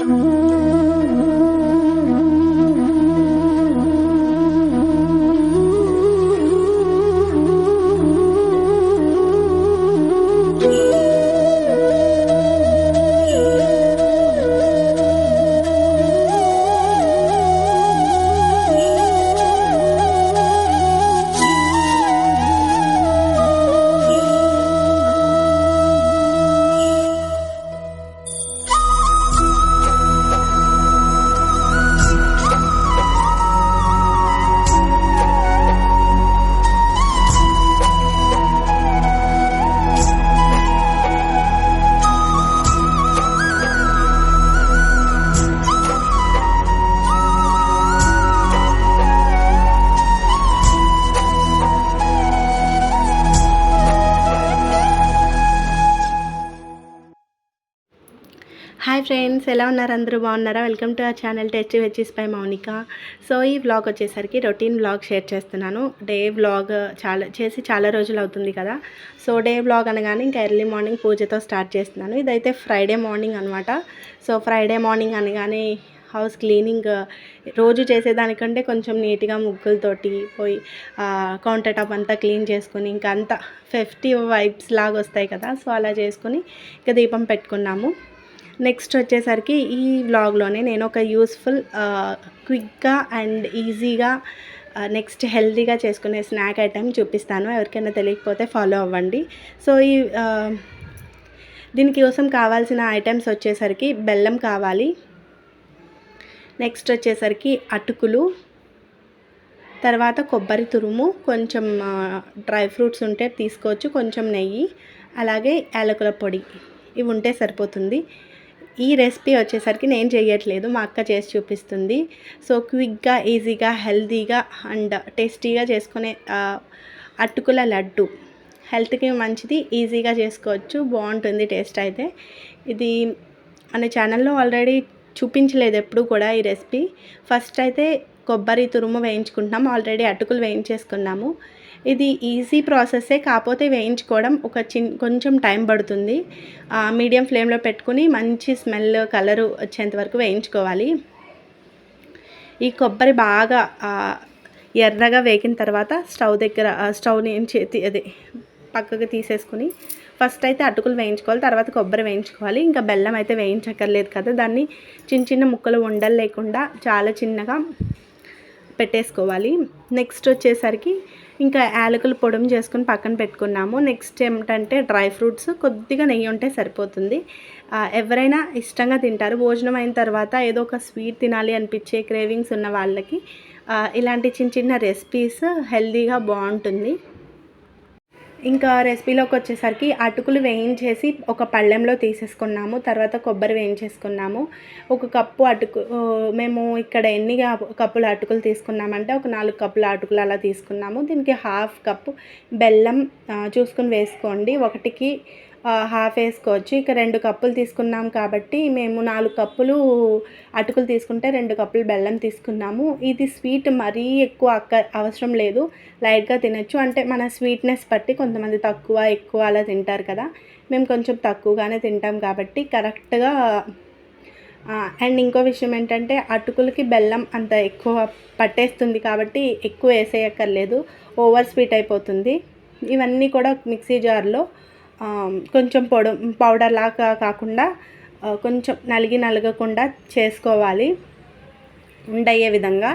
Mm-hmm. Friends ఎలా ఉన్నారు? అందరూ బాగున్నారా? వెల్కమ్ టు ఆ channel tasty veggies by Mounika. So ఈ వ్లాగ్ వచ్చేసరికి రొటీన్ వ్లాగ్ షేర్ చేస్తున్నాను. డే వ్లాగ్ చాలా చేసి చాలా రోజులు అవుతుంది కదా. సో డే వ్లాగ్ అనగానే ఇంకా ఎర్లీ మార్నింగ్ పూజతో స్టార్ట్ చేస్తున్నాను. ఇదైతే ఫ్రైడే మార్నింగ్ అనమాట సో ఫ్రైడే మార్నింగ్ అనగానే హౌస్ క్లీనింగ్ రోజు చేసేదానికంటే కొంచెం నీట్గా ముగ్గులతోటి పోయి కౌంటర్ టాప్ అంతా క్లీన్ చేసుకొని ఇంకా అంతా ఫెఫ్టీ వైబ్స్ లాగా వస్తాయి కదా. సో అలా చేసుకొని ఇంకా దీపం పెట్టుకున్నాము. నెక్స్ట్ వచ్చేసరికి ఈ వ్లాగ్లోనే నేను ఒక యూస్ఫుల్ క్విక్గా అండ్ ఈజీగా నెక్స్ట్ హెల్తీగా చేసుకునే స్నాక్ ఐటెం చూపిస్తాను. ఎవరికైనా తెలియకపోతే ఫాలో అవ్వండి. సో ఈ ఆ, దీనికోసం కావాల్సిన ఐటమ్స్ వచ్చేసరికి బెల్లం కావాలి. నెక్స్ట్ వచ్చేసరికి అటుకులు. తర్వాత కొబ్బరి తురుము కొంచెం డ్రై ఫ్రూట్స్ ఉంటే తీసుకోవచ్చు కొంచెం నెయ్యి. అలాగే యాలకుల పొడి. ఇవి ఉంటే సరిపోతుంది. ఈ రెసిపీ వచ్చేసరికి నేను చేయట్లేదు మా అక్క చేసి చూపిస్తుంది. సో క్విక్గా ఈజీగా హెల్తీగా అండ్ టేస్టీగా చేసుకునే అటుకుల లడ్డు. హెల్త్కి మంచిది ఈజీగా చేసుకోవచ్చు బాగుంటుంది టేస్ట్ అయితే. ఇది మన ఛానల్లో ఆల్రెడీ చూపించలేదు ఎప్పుడు కూడా ఈ రెసిపీ. ఫస్ట్ అయితే కొబ్బరి తురుము వేయించుకుంటున్నాం ఆల్రెడీ అటుకులు వేయించేసుకున్నాము. ఇది ఈజీ ప్రాసెస్సే కాకపోతే వేయించుకోవడం ఒక చిన్ కొంచెం టైం పడుతుంది. మీడియం ఫ్లేమ్లో పెట్టుకుని మంచి స్మెల్ కలరు వచ్చేంత వరకు వేయించుకోవాలి. ఈ కొబ్బరి బాగా ఎర్రగా వేగిన తర్వాత స్టవ్ దగ్గర స్టవ్ నుంచి అదే పక్కకు తీసేసుకుని ఫస్ట్ అయితే అటుకులు వేయించుకోవాలి తర్వాత కొబ్బరి వేయించుకోవాలి. ఇంకా బెల్లం అయితే వేయించక్కర్లేదు కదా దాన్ని చిన్న చిన్న ముక్కలు ఉండలు లేకుండా చాలా చిన్నగా పెట్టేసుకోవాలి. నెక్స్ట్ వచ్చేసరికి ఇంకా యాలకులు పొడం చేసుకుని పక్కన పెట్టుకున్నాము. నెక్స్ట్ ఏమిటంటే డ్రై ఫ్రూట్స్ కొద్దిగా నెయ్యి ఉంటే సరిపోతుంది. ఎవరైనా ఇష్టంగా తింటారు. భోజనం అయిన తర్వాత ఏదో ఒక స్వీట్ తినాలి అనిపించే క్రేవింగ్స్ ఉన్న వాళ్ళకి ఇలాంటి చిన్న చిన్న రెసిపీస్ హెల్తీగా బాగుంటుంది. ఇంకా రెసిపీలోకి వచ్చేసరికి అటుకులు వేయించేసి ఒక పళ్ళెంలో తీసేసుకున్నాము తర్వాత కొబ్బరి వేయించేసుకున్నాము. ఒక కప్పు అటుకు మేము ఇక్కడ ఎన్ని గా- కప్పుల అటుకులు తీసుకున్నామంటే ఒక నాలుగు కప్పుల అటుకులు అలా తీసుకున్నాము. దీనికి హాఫ్ కప్పు బెల్లం చూసుకుని వేసుకోండి. ఒకటికి హాఫ్ వేసుకోవచ్చు. ఇక రెండు కప్పులు తీసుకున్నాం కాబట్టి మేము నాలుగు కప్పులు అటుకులు తీసుకుంటే రెండు కప్పులు బెల్లం తీసుకున్నాము. ఇది స్వీట్ మరీ ఎక్కువ అక్క అవసరం లేదు. లైట్గా తినచ్చు. అంటే మన స్వీట్నెస్ బట్టి కొంతమంది తక్కువ ఎక్కువ అలా తింటారు కదా. మేము కొంచెం తక్కువగానే తింటాం కాబట్టి కరెక్ట్గా అండ్ ఇంకో విషయం ఏంటంటే అటుకులకి బెల్లం అంత ఎక్కువ పట్టేస్తుంది కాబట్టి ఎక్కువ వేసేయక్కర్లేదు. ఓవర్ స్వీట్ అయిపోతుంది. ఇవన్నీ కూడా మిక్సీ జార్లో కొంచెం పొడ పౌడర్ లాగా కాకుండా కొంచెం నలిగి నలగకుండా చేసుకోవాలి. ఉండయ్యే విధంగా.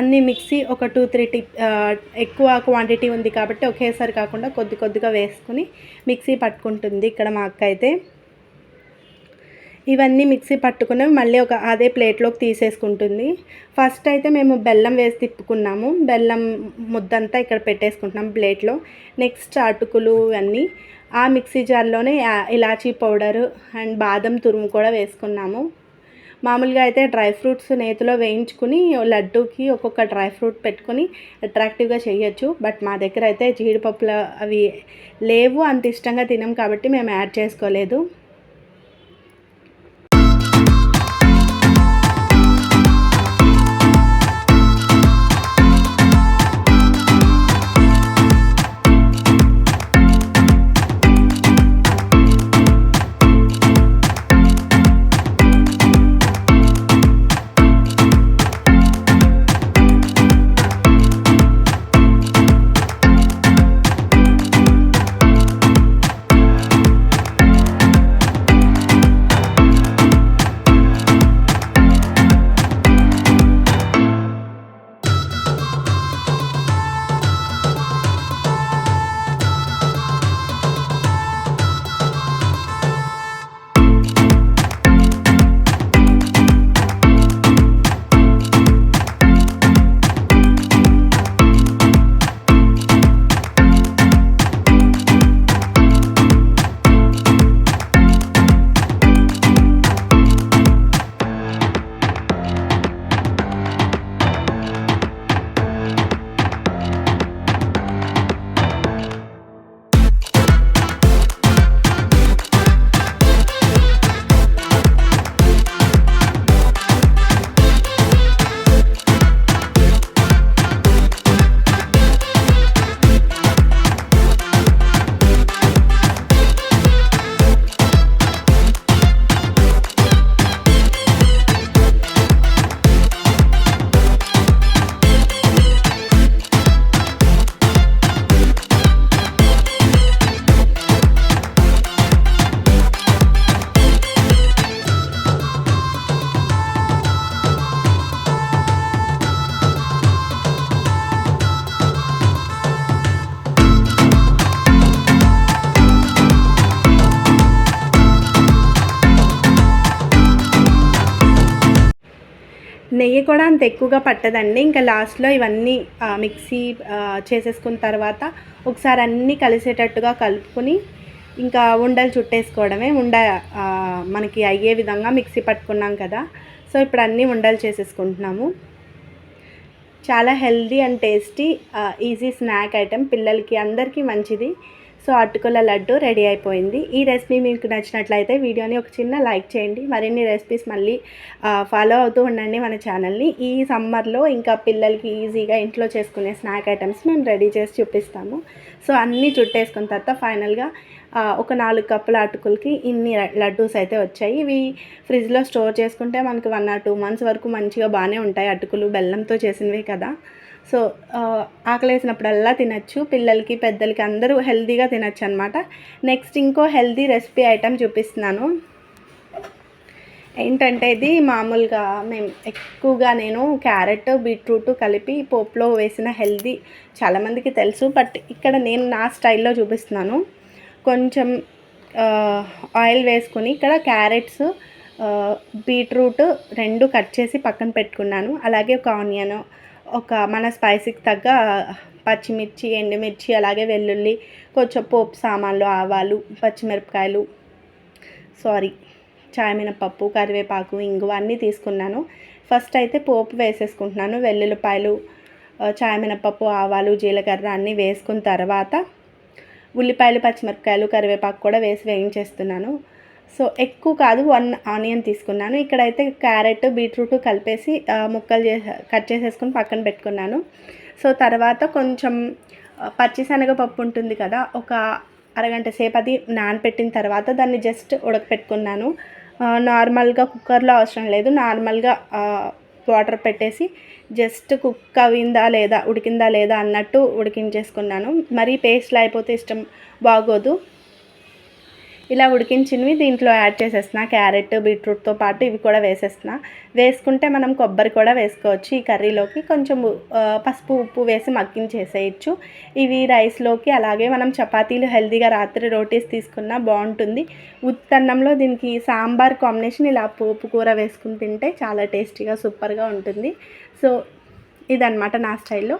అన్ని మిక్సీ ఒక టూ త్రీ టి ఎక్కువ క్వాంటిటీ ఉంది కాబట్టి ఒకేసారి కాకుండా కొద్ది కొద్దిగా వేసుకుని మిక్సీ పట్టుకుంటుంది ఇక్కడ మా అక్క అయితే. ఇవన్నీ మిక్సీ పట్టుకుని మళ్ళీ ఒక అదే ప్లేట్లోకి తీసేసుకుంటుంది. ఫస్ట్ అయితే మేము బెల్లం వేసి తిప్పుకున్నాము. బెల్లం ముద్దంతా ఇక్కడ పెట్టేసుకుంటున్నాం ప్లేట్లో. నెక్స్ట్ అటుకులు ఇవన్నీ ఆ మిక్సీ జార్లోనే యా- ఇలాచీ పౌడరు అండ్ బాదం తురుము కూడా వేసుకున్నాము. మామూలుగా అయితే డ్రై ఫ్రూట్స్ నేతిలో వేయించుకుని లడ్డూకి ఒక్కొక్క డ్రై ఫ్రూట్ పెట్టుకొని అట్రాక్టివ్గా చేయొచ్చు. బట్ మా దగ్గర అయితే జీడిపప్పులు అవి లేవు. అంత ఇష్టంగా తినం కాబట్టి మేము యాడ్ చేసుకోలేదు. కూడా అంత ఎక్కువగా పట్టదండి. ఇంకా లాస్ట్లో ఇవన్నీ మిక్సీ చేసేసుకున్న తర్వాత ఒకసారి అన్నీ కలిసేటట్టుగా కలుపుకొని ఇంకా ఉండలు చుట్టేసుకోవడమే. ఉండ మనకి అయ్యే విధంగా మిక్సీ పట్టుకున్నాం కదా. సో ఇప్పుడు అన్నీ ఉండలు చేసేసుకుంటున్నాము. చాలా healthy and tasty easy snack item. పిల్లలకి అందరికీ మంచిది. సో అటుకుల లడ్డు రెడీ అయిపోయింది. ఈ రెసిపీ మీకు నచ్చినట్లయితే వీడియోని ఒక చిన్న లైక్ చేయండి. మరిన్ని రెసిపీస్ మళ్ళీ ఫాలో అవుతూ ఉండండి మన ఛానల్ని. ఈ సమ్మర్లో ఇంకా పిల్లలకి ఈజీగా ఇంట్లో చేసుకునే స్నాక్ ఐటమ్స్ మేము రెడీ చేసి చూపిస్తాము. సో అన్నీ చుట్టేసుకున్న తర్వాత ఫైనల్గా ఒక నాలుగు కప్పుల అటుకులకి ఇన్ని లడ్డూస్ అయితే వచ్చాయి. ఇవి ఫ్రిడ్జ్లో స్టోర్ చేసుకుంటే మనకి వన్ ఆర్ టూ మంత్స్ వరకు మంచిగా బాగానే ఉంటాయి అటుకులు బెల్లంతో చేసినవి కదా. సో ఆకలేసినప్పుడల్లా తినచ్చు. పిల్లలకి పెద్దలకి అందరూ హెల్తీగా తినచ్చు అనమాట నెక్స్ట్ ఇంకో హెల్తీ రెసిపీ ఐటెం చూపిస్తున్నాను. ఏంటంటే ఇది మామూలుగా మేము ఎక్కువగా నేను క్యారెట్ బీట్రూట్ కలిపి పోపులో వేసిన హెల్దీ చాలామందికి తెలుసు. బట్ ఇక్కడ నేను నా స్టైల్లో చూపిస్తున్నాను. కొంచెం ఆయిల్ వేసుకుని ఇక్కడ క్యారెట్స్ బీట్రూట్ రెండు కట్ చేసి పక్కన పెట్టుకున్నాను. అలాగే ఒక ఆనియన్ ఒక మన స్పైసీకి తగ్గ పచ్చిమిర్చి ఎండుమిర్చి అలాగే వెల్లుల్లి కొంచెం పోపు సామాన్లు ఆవాలు పచ్చిమిరపకాయలు సారీ చాయమినపప్పు కరివేపాకు ఇంగువ అన్నీ తీసుకున్నాను. ఫస్ట్ అయితే పోపు వేసేసుకుంటున్నాను. వెల్లుల్లిపాయలు ఆ, చాయమినపప్పు ఆవాలు జీలకర్ర అన్నీ వేసుకున్న తర్వాత ఉల్లిపాయలు పచ్చిమిరపకాయలు కరివేపాకు కూడా వేసి వేయించేస్తున్నాను. సో ఎక్కువ కాదు వన్ ఆనియన్ తీసుకున్నాను. ఇక్కడైతే క్యారెట్ బీట్రూట్ కలిపేసి ముక్కలు చేసే కట్ చేసేసుకుని పక్కన పెట్టుకున్నాను. సో తర్వాత కొంచెం పచ్చిశనగపప్పు ఉంటుంది కదా ఒక అరగంట సేపు అది నానపెట్టిన తర్వాత దాన్ని జస్ట్ ఉడకపెట్టుకున్నాను. నార్మల్గా కుక్కర్లో అవసరం లేదు. నార్మల్గా వాటర్ పెట్టేసి జస్ట్ కుక్ అవిందా లేదా ఉడికిందా లేదా అన్నట్టు ఉడికించేసుకున్నాను. మరీ పేస్ట్లో అయిపోతే ఇష్టం బాగోదు. ఇలా ఉడికించినవి దీంట్లో యాడ్ చేసేసిన క్యారెట్ బీట్రూట్తో పాటు ఇవి కూడా వేసేస్తున్నా. వేసుకుంటే మనం కొబ్బరి కూడా వేసుకోవచ్చు. ఈ కర్రీలోకి కొంచెం పసుపు ఉప్పు వేసి మగ్గించేసేయచ్చు. ఇవి రైస్లోకి అలాగే మనం చపాతీలు హెల్తీగా రాత్రి రోటీస్ తీసుకున్నా బాగుంటుంది. ఉత్తన్నంలో దీనికి సాంబార్ కాంబినేషన్ ఇలా పోపు కూర వేసుకుని తింటే చాలా టేస్టీగా సూపర్గా ఉంటుంది. సో ఇదన్నమాట నా స్టైల్లో.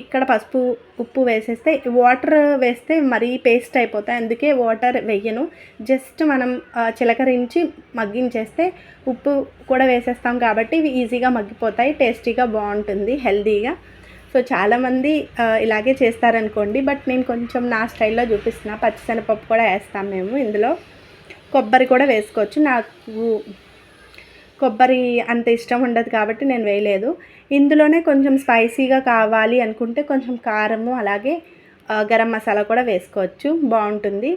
ఇక్కడ పసుపు ఉప్పు వేసేస్తే వాటర్ వేస్తే మరీ పేస్ట్ అయిపోతాయి. అందుకే వాటర్ వేయను. జస్ట్ మనం చిలకరించి మగ్గించేస్తే ఉప్పు కూడా వేసేస్తాం కాబట్టి ఇవి ఈజీగా మగ్గిపోతాయి. టేస్టీగా బాగుంటుంది హెల్తీగా సో చాలామంది ఇలాగే చేస్తారనుకోండి. బట్ నేను కొంచెం నా స్టైల్లో చూపిస్తున్నా. పచ్చిశనగపప్పు కూడా వేస్తాం మేము ఇందులో. కొబ్బరి కూడా వేసుకోవచ్చు. నాకు కొబ్బరి అంత ఇష్టం ఉండదు కాబట్టి నేను వేయలేదు. ఇందులోనే కొంచెం స్పైసీగా కావాలి అనుకుంటే కొంచెం కారము అలాగే గరం మసాలా కూడా వేసుకోవచ్చు. బాగుంటుంది.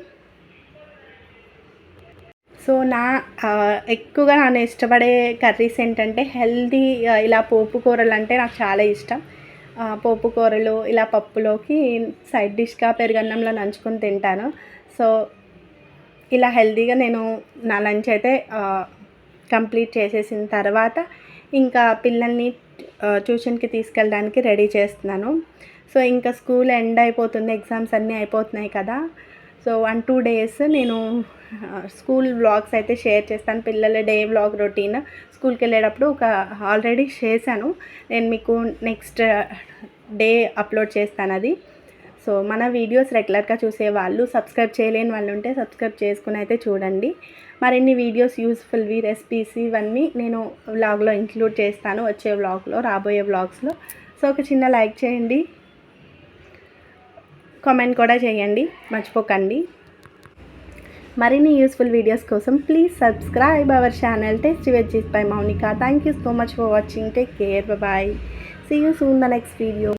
సో నా ఎక్కువగా నేను ఇష్టపడే కర్రీస్ ఏంటంటే హెల్దీ ఇలా పోపు కూరలు అంటే నాకు చాలా ఇష్టం. పోపు కూరలు ఇలా పప్పులోకి సైడ్ డిష్గా పెరుగన్నంలో నంచుకొని తింటాను. సో ఇలా హెల్దీగా నేను నా లంచ్ అయితే కంప్లీట్ చేసేసిన తర్వాత ఇంకా పిల్లల్ని ట్యూషన్కి తీసుకెళ్ళడానికి రెడీ చేస్తున్నాను. సో ఇంకా స్కూల్ ఎండ్ అయిపోతుంది ఎగ్జామ్స్ అన్నీ అయిపోతున్నాయి కదా. సో వన్ టూ డేస్ నేను స్కూల్ వ్లాగ్స్ అయితే షేర్ చేస్తాను. పిల్లల డే వ్లాగ్ రొటీన్ స్కూల్కి వెళ్ళేటప్పుడు ఒక ఆల్రెడీ చేశాను. నేను మీకు నెక్స్ట్ డే అప్లోడ్ చేస్తాను అది. సో మన వీడియోస్ రెగ్యులర్గా చూసే వాళ్ళు సబ్స్క్రైబ్ చేయలేని వాళ్ళు ఉంటే సబ్స్క్రైబ్ చేసుకుని అయితే చూడండి. మరిన్ని వీడియోస్ యూస్ఫుల్వి రెసిపీస్ ఇవన్నీ నేను వ్లాగ్లో ఇంక్లూడ్ చేస్తాను వచ్చే వ్లాగ్లో రాబోయే వ్లాగ్స్లో. సో ఒక చిన్న లైక్ చేయండి. కామెంట్ కూడా చేయండి. మర్చిపోకండి. మరిన్ని యూస్ఫుల్ వీడియోస్ కోసం please subscribe our channel. Tasty veggies by Mounika thank you so much for watching take care bye see you soon the next video